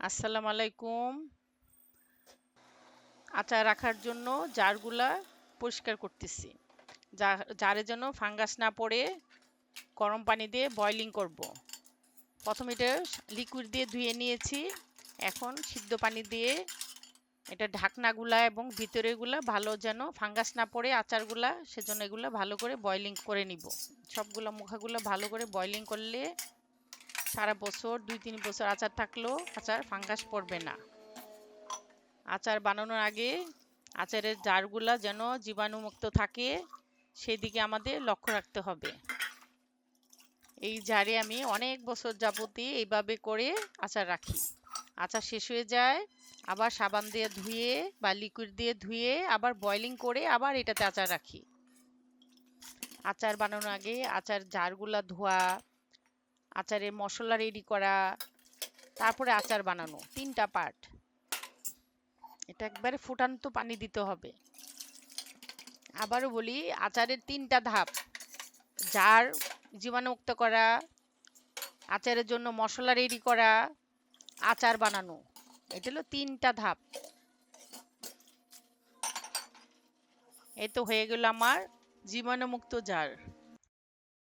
আসসালামু আলাইকুম। আচার রাখার জন্য জারগুলা পরিষ্কার করতেছি। জারে যেন ফাঙ্গাস না পড়ে, গরম পানি দিয়ে বয়লিং করব। প্রথমে এটা লিকুইড দিয়ে ধুয়ে নিয়েছি। এখন সিদ্ধ পানি দিয়ে এটা ঢাকনাগুলা এবং ভিতরেগুলা ভালো যেন ফাঙ্গাস না পড়ে, আচারগুলা সেজন্য এগুলো ভালো করে বয়লিং করে নিব। সবগুলো মুখাগুলো ভালো করে বয়লিং করলে সারা বছর, দুই তিন বছর আচার থাকলেও আচার ফাঙ্গাস পড়বে না। আচার বানানোর আগে আচারের জারগুলা যেন জীবাণুমুক্ত থাকে, সেদিকে আমাদের লক্ষ্য রাখতে হবে। এই জারে আমি অনেক বছর যাবতই এইভাবে করে আচার রাখি। আচার শেষ হয়ে যায়, আবার সাবান দিয়ে ধুয়ে বা লিকুইড দিয়ে ধুয়ে আবার বয়লিং করে আবার এটাতে আচার রাখি। আচার বানানোর আগে আচার জারগুলা ধোয়া আচারের মশলা রেডি করা, তারপরে আচার বানানো, তিনটা পার্ট এটা একবারে ফুটান্ত পানি দিতে হবে। আবারও বলি, আচারের তিনটা ধাপ। জার জীবাণুমুক্ত করা, আচারের জন্য মশলা রেডি করা, আচার বানানো। এটা হলো তিনটা ধাপ। এই তো হয়ে গেল আমার জীবাণুমুক্ত জার।